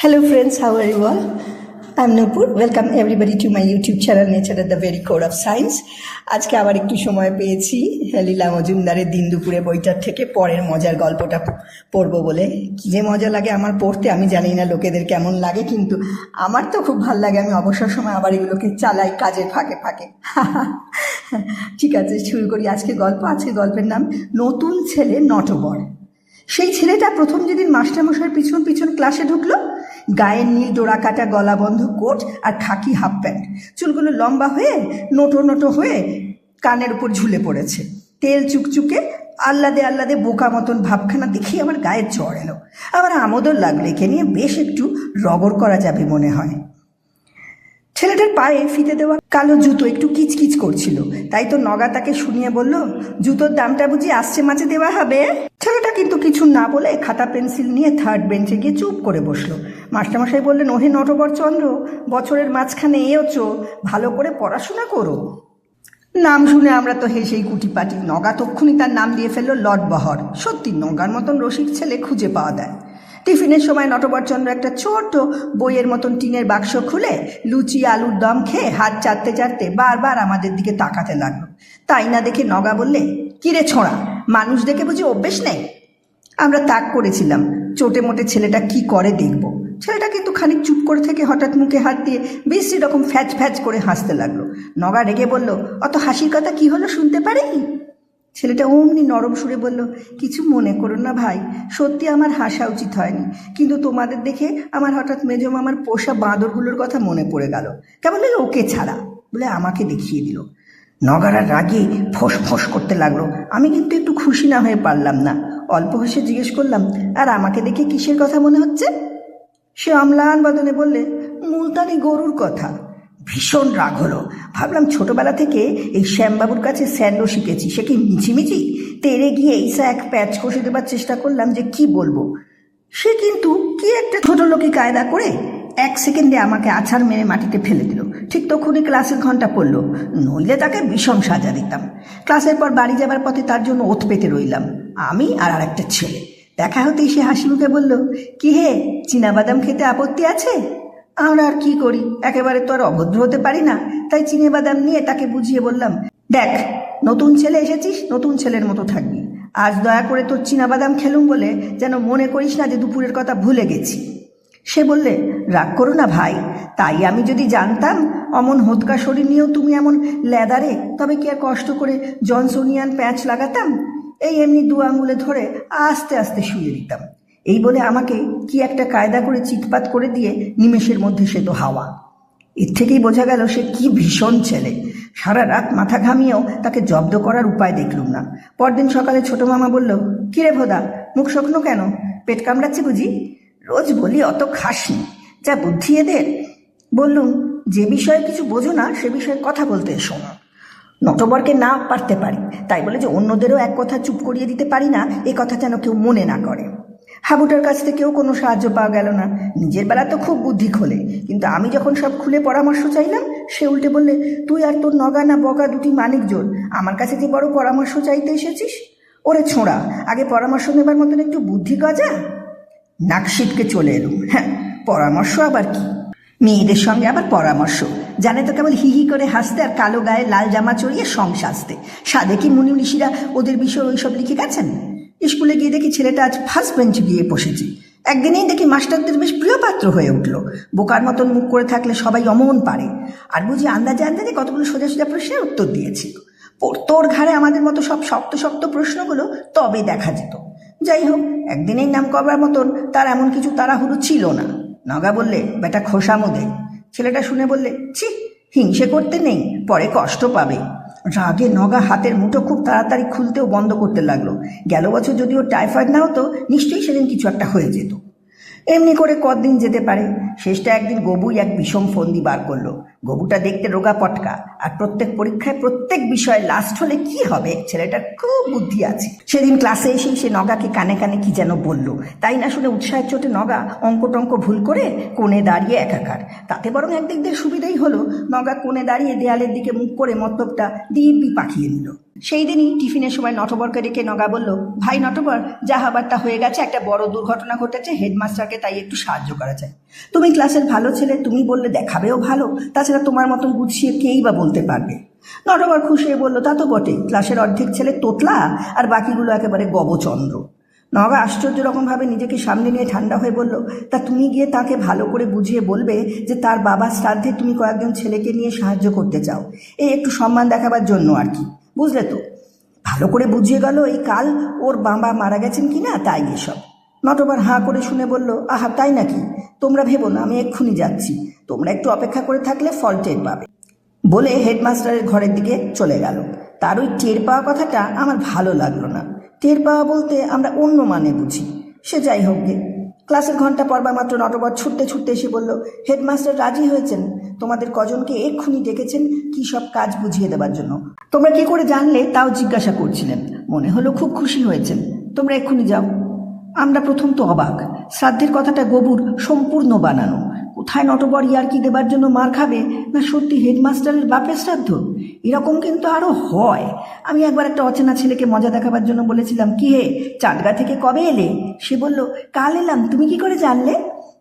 Hello friends, how are you all? I'm Nupur. Welcome everybody to my YouTube channel Nature at the Very Core of Science. আজকে আবার একটু সময় পেয়েছি লীলা মজুমদারের দিন দুপুরে বইটার থেকে পরের মজার গল্পটা পড়ব বলে কি যে মজা লাগে আমার পড়তে আমি জানি না লোকেদের কেমন লাগে কিন্তু আমার তো খুব ভালো লাগে আমি অবসর সময় আবার এগুলোকে চালাই কাজের ফাঁকে ফাঁকে ঠিক আছে শুরু করি আজকে গল্প আজকে গল্পের নাম নতুন ছেলে নটবর সেই ছেলেটা প্রথম যেদিন মাস্টারমশাইয়ের পিছন পিছন ক্লাসে ঢুকলো গায়ের নীল ডোরা কাটা গলা বন্ধ কোট আর খাকি হাফ প্যান্ট চুলগুলো লম্বা হয়ে, নোটো নোটো হয়ে কানের উপর ঝুলে পড়েছে। তেল চুকচুকে আল্লাদে আল্লাদে বোকা মতন ভাবখানা দেখি আমার গায়ে চড় এলো। আবার আমোদর লাগল, একে নিয়ে বেশ একটু রগর করা যাবে মনে হয়। ছেলেটার পায়ে ফিতে দেওয়া কালো জুতো একটু কিচকিচ করছিল। তাই তো নগা তাকে শুনিয়ে বলল, জুতোর দামটা বুঝি আসছে মাঝে দেওয়া হবে? ছেলেটা কিন্তু কিছু না বলে খাতা, পেন্সিল নিয়ে থার্ড বেঞ্চে গিয়ে চুপ করে বসল। মাস্টারমশাই বললেন, ওহে নটবর চন্দ্র বছরের মাঝখানে এওছো ভালো করে পড়াশোনা করো। নাম শুনে আমরা তো হেসেই কুটি পাটি। নগা তক্ষুনি তার নাম দিয়ে ফেলল লর্ড বহর সত্যি, নগার মতন রসিক ছেলে খুঁজে পাওয়া যায়। টিফিনের সময় নটবরচন্দ্র একটা ছোট বইয়ের মতন টিনের বাক্স খুলে লুচি, আলুর দম খেয়ে হাত চাটতে চাটতে বারবার আমাদের দিকে তাকাতে লাগল। তাই না দেখে নগা বললে, কিরে ছোঁড়া, মানুষ দেখে বুঝি অভ্যেস নেই? আমরা তাক করেছিলাম, চোটে মোটে ছেলেটা কি করে দেখব? ছেলেটা কিন্তু খানিক চুপ করে থেকে হঠাৎ মুখে হাত দিয়ে বেশি রকম ফ্যাচ ফ্যাচ করে হাসতে লাগল। নগা রেগে বলল, অত হাসির কথা কি হলো শুনতে পারি ছেলেটা অমনি নরম সুরে বলল, কিছু মনে করো না ভাই, সত্যি আমার হাসা উচিত হয়নি। কিন্তু তোমাদের দেখে আমার হঠাৎ মেজো মামার পোষা বাঁদরগুলোর কথা মনে পড়ে গেল। কেমন লাগে ওকে ছাড়া বলে আমাকে দেখিয়ে দিল। নগারা রাগে ফোঁস ফোঁস করতে লাগল। আমি কিন্তু একটু খুশি না হয়ে পারলাম না। অল্প হেসে জিজ্ঞেস করলাম, আর আমাকে দেখে কিসের কথা মনে হচ্ছে? সে অম্লান বদনে বললে, মুলতানি গরুর কথা। ভীষণ রাগ হলো। ভাবলাম ছোটবেলা থেকে এই শ্যামবাবুর কাছে স্যান্ডো শিখেছি। সে কি মিছিমিছি? তেরে গিয়ে এইসা এক প্যাচ কষে দেবার চেষ্টা করলাম যে কি বলব। সে কিন্তু কি একটা ছোট লোকই কায়দা করে এক সেকেন্ডে আমাকে আছাড় মেরে মাটিতে ফেলে দিল। ঠিক তখনই ক্লাসের ঘণ্টা পড়ল। নইলে তাকে বিষম সাজা দিতাম। ক্লাসের পর বাড়ি যাবার পথে তার জন্য ওত পেতে রইলাম। আমি আর আরেকটা ছেলে। দেখা হতেই সে হাসি মুখে বলল, কি হে, চীনাবাদাম খেতে আপত্তি আছে? আমরা আর কি করি? একেবারে তো আর অভদ্র হতে পারি না। তাই চিনে বাদাম নিয়ে তাকে বুঝিয়ে বললাম, দেখ, নতুন ছেলে এসেছিস, নতুন ছেলের মতো থাকবি। আজ দয়া করে তোর বাদাম খেলুম বলে যেন মনে করিস না যে দুপুরের কথা ভুলে গেছি। সে বললে, রাগ করো না ভাই, তাই আমি যদি জানতাম, অমন হোদকা শরীর নিয়েও তুমি এমন লেদারে, তবে কি আর কষ্ট করে জনসোনিয়ান প্যাচ লাগাতাম? এই এমনি দু আঙুলে ধরে আস্তে আস্তে শুয়ে দিতাম। এই বলে আমাকে কি একটা কায়দা করে চিৎপাত করে দিয়ে নিমেষের মধ্যে সে তো হাওয়া। এর থেকেই বোঝা গেল সে কি ভীষণ ছেলে। সারা রাত মাথা ঘামিয়েও তাকে জব্দ করার উপায় দেখলুম না। পরদিন সকালে ছোট মামা বলল কিরে ভোদা, মুখ শুকনো কেন? পেট কামড়াচ্ছে বুঝি? রোজ বলি অত খাসনি। যা বুদ্ধি এদের? বললুম, যে বিষয়ে কিছু বোঝো না, সে বিষয়ে কথা বলতে এসো না। নটবরকে না পারতে পারি। তাই বলে যে অন্যদেরও এক কথা চুপ করিয়ে দিতে পারি না, এ কথা যেন কেউ মনে না করে। হাবুটার কাছ থেকেও কোনো সাহায্য পাওয়া গেল না। নিজের বেলা তো খুব বুদ্ধি খোলে। কিন্তু আমি যখন সব খুলে পরামর্শ চাইলাম, সে উল্টে বললে, তুই আর তোর নগা না বগা দুটি মানিক জোর। আমার কাছে যে বড় পরামর্শ চাইতে এসেছিস? ওরে ছোঁড়া, আগে পরামর্শ নেবার মতন একটু বুদ্ধি গজা। নাক সিটকে চলে এলুম। হ্যাঁ পরামর্শ আবার কি? মেয়েদের সঙ্গে আবার পরামর্শ। জানে তো কেবল হি হি করে হাসতে আর কালো গায়ে লাল জামা চড়িয়ে সং সাজতে। সাদে কি মুনি ঋষিরা ওদের বিষয়ে ওইসব লিখে গেছেন? স্কুলে গিয়ে দেখি ছেলেটা আজ ফার্স্ট বেঞ্চে গিয়ে বসেছে। একদিনেই দেখি মাস্টারদের বেশ প্রিয় পাত্র হয়ে উঠল। বোকার মতন মুখ করে থাকলে সবাই অমন পারে। আর বুঝি আন্দাজে আন্দাজে কতগুলো সোজা সোজা প্রশ্নের উত্তর দিয়েছিল ওর ঘাড়ে আমাদের মতো সব শক্ত শক্ত প্রশ্নগুলো তবে দেখা যেত। যাই হোক, একদিনেই নাম করবার মতন তার এমন কিছু তাড়াহুড়ো ছিল না। নগা বললে, বেটা খোসা মোদে ছেলেটা শুনে বললে, ছি, হিংসে করতে নেই, পরে কষ্ট পাবে। রাগে নগা হাতের মুঠো খুব তাড়াতাড়ি খুলতেও বন্ধ করতে লাগল। গেল বছর যদি ও টাইফয়েড না হতো, নিশ্চয়ই সেদিন কিছু একটা হয়ে যেত। এমনি করে কদিন যেতে পারে? শেষটা একদিন গবুই এক বিষম ফন্দি বার করল। গবুটা দেখতে রোগা পটকা। আর প্রত্যেক পরীক্ষায় প্রত্যেক বিষয়ে লাস্ট হলে কি হবে? ছেলেটার খুব বুদ্ধি আছে। সেদিন ক্লাসে এসেই সে নগাকে কানে কানে কি যেন বলল। তাই না শুনে উৎসাহের চোটে নগা অঙ্ক টঙ্ক ভুল করে কোণে দাঁড়িয়ে একাকার। তাতে বরং একদিক দিয়ে সুবিধাই হলো। নগা কোণে দাঁড়িয়ে দেয়ালের দিকে মুখ করে মতলবটা দিব্যি পাঠিয়ে নিল। সেই দিনই টিফিনের সময় নটবরকে ডেকে নগা বলল, ভাই নটবর, যা হবার তা হয়ে গেছে, একটা বড় দুর্ঘটনা ঘটেছে, হেডমাস্টারকে তাই একটু সাহায্য করা চাই তুমি ক্লাসের ভালো ছেলে, তুমি বললে দেখাবেও ভালো, তাছাড়া তোমার মতন গুছিয়ে কেই বা বলতে পারবে? নটবর খুশি হয়ে বলল, তা তো বটে ক্লাসের অর্ধেক ছেলে তোতলা, আর বাকিগুলো একেবারে গবচন্দ্র। নগা আশ্চর্য রকমভাবে নিজেকে সামনে নিয়ে ঠান্ডা হয়ে বলল, তা তুমি গিয়ে তাকে ভালো করে বুঝিয়ে বলবে যে তার বাবার শ্রাদ্ধে তুমি কয়েকজন ছেলেকে নিয়ে সাহায্য করতে চাও। এই একটু সম্মান দেখাবার জন্য আর কি। বুঝলে তো? ভালো করে বুঝিয়ে গেল এই কাল ওর বাবা মারা গেছেন কি না, তাই এসব। নটবার হাঁ করে শুনে বলল, আহা, তাই নাকি? তোমরা ভেবো না, আমি এক্ষুনি যাচ্ছি। তোমরা একটু অপেক্ষা করে থাকলে ফল টের পাবে। বলে হেডমাস্টারের ঘরের দিকে চলে গেল। তার ওই টের পাওয়া কথাটা আমার ভালো লাগল না। টের পাওয়া বলতে আমরা অন্য মানে বুঝি। সে যাই হোক গে। ক্লাসের ঘণ্টা পড়বা মাত্র নটবর ছুটতে ছুটতে এসে বলল, হেডমাস্টার রাজি হয়েছেন? তোমাদের কজনকে এক্ষুনি ডেকেছেন কী সব কাজ বুঝিয়ে দেবার জন্য? তোমরা কি করে জানলে তাও জিজ্ঞাসা করছিলেন। মনে হলো খুব খুশি হয়েছেন। তোমরা এক্ষুনি যাও। আমরা প্রথম তো অবাক। শ্রাদ্ধের কথাটা গবুর সম্পূর্ণ বানানো। কোথায় নটবর ইয়ারকি দেবার জন্য মার খাবে? না সত্যি হেডমাস্টারের বাপের শ্রাদ্ধ? এরকম কিন্তু আরও হয়। আমি একবার একটা অচেনা ছেলেকে মজা দেখাবার জন্য বলেছিলাম, কি হে, চাঁদগা থেকে কবে এলে? সে বলল, কাল এলাম, তুমি কি করে জানলে?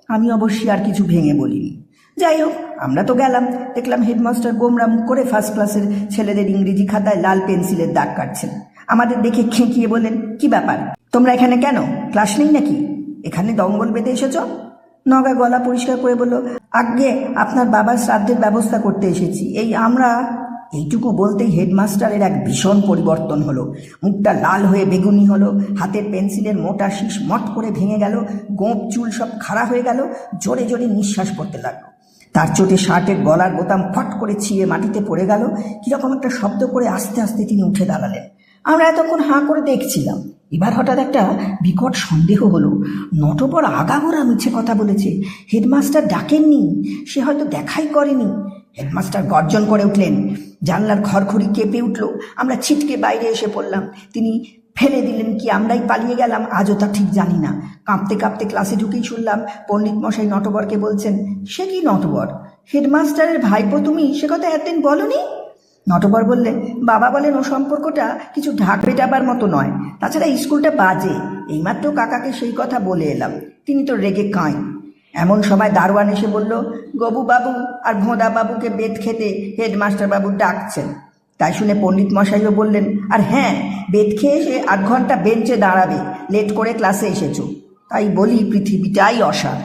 আমি অবশ্যই আর কিছু ভেঙে বলিনি। যাই হোক, আমরা তো গেলাম। দেখলাম হেডমাস্টার গোমরা মুখ করে ফার্স্ট ক্লাসের ছেলেদের ইংরেজি খাতায় লাল পেন্সিলের দাগ কাটছেন। আমাদের দেখে খেঁকিয়ে বললেন, কি ব্যাপার? তোমরা এখানে কেন? ক্লাস নেই নাকি? এখানে দঙ্গল বেঁধে এসেছ? নগা গলা পরিষ্কার করে বলল আগে আপনার বাবার শ্রাদ্ধের ব্যবস্থা করতে এসেছি। এই আমরা এইটুকু বলতেই হেডমাস্টারের এক ভীষণ পরিবর্তন হলো। মুখটা লাল হয়ে বেগুনি হলো, হাতের পেন্সিলের মোটা শীষ মট করে ভেঙে গেল গোঁপ চুল সব খাড়া হয়ে গেল, জোরে জোরে নিঃশ্বাস পড়তে লাগল। তার চোটে শার্টের গলার বোতাম ফট করে ছিঁড়ে মাটিতে পড়ে গেল, কীরকম একটা শব্দ করে আস্তে আস্তে তিনি উঠে দাঁড়ালেন। আমরা এতক্ষণ হাঁ করে দেখছিলাম। এবার হঠাৎ একটা বিকট সন্দেহ হলো। নটবর আগাগোড়া মিছে কথা বলেছে। হেডমাস্টার ডাকেননি। সে হয়তো দেখাই করেনি। হেডমাস্টার গর্জন করে উঠলেন। জানলার খড়খড়ি কেঁপে উঠল। আমরা ছিটকে বাইরে এসে পড়লাম। তিনি ফেলে দিলেন কি আমরাই পালিয়ে গেলাম, আজও তা ঠিক জানি না। কাঁপতে কাঁপতে ক্লাসে ঢুকেই শুনলাম, পণ্ডিত মশাই নটবরকে বলছেন, সে কি নটবর? হেডমাস্টারের ভাইপো তুমি? সে কথা একদিন বলনি? নটবর বললেন বাবা বলেন ও সম্পর্কটা কিছু ঢাক পেটাবার মতো নয়। তাছাড়া স্কুলটা বাজে। এইমাত্র কাকাকে সেই কথা বলে এলাম। তিনি তো রেগে কাঁই এমন সময় দারোয়ান এসে বলল গবু বাবু আর ভোঁদা বাবুকে বেত খেতে হেডমাস্টারবাবু ডাকছেন। তাই শুনে পণ্ডিত মশাইও বললেন, আর হ্যাঁ বেত খেয়ে এসে আধ ঘণ্টা বেঞ্চে দাঁড়াবে, লেট করে ক্লাসে এসেছ। তাই বলি, পৃথিবীটাই অসার।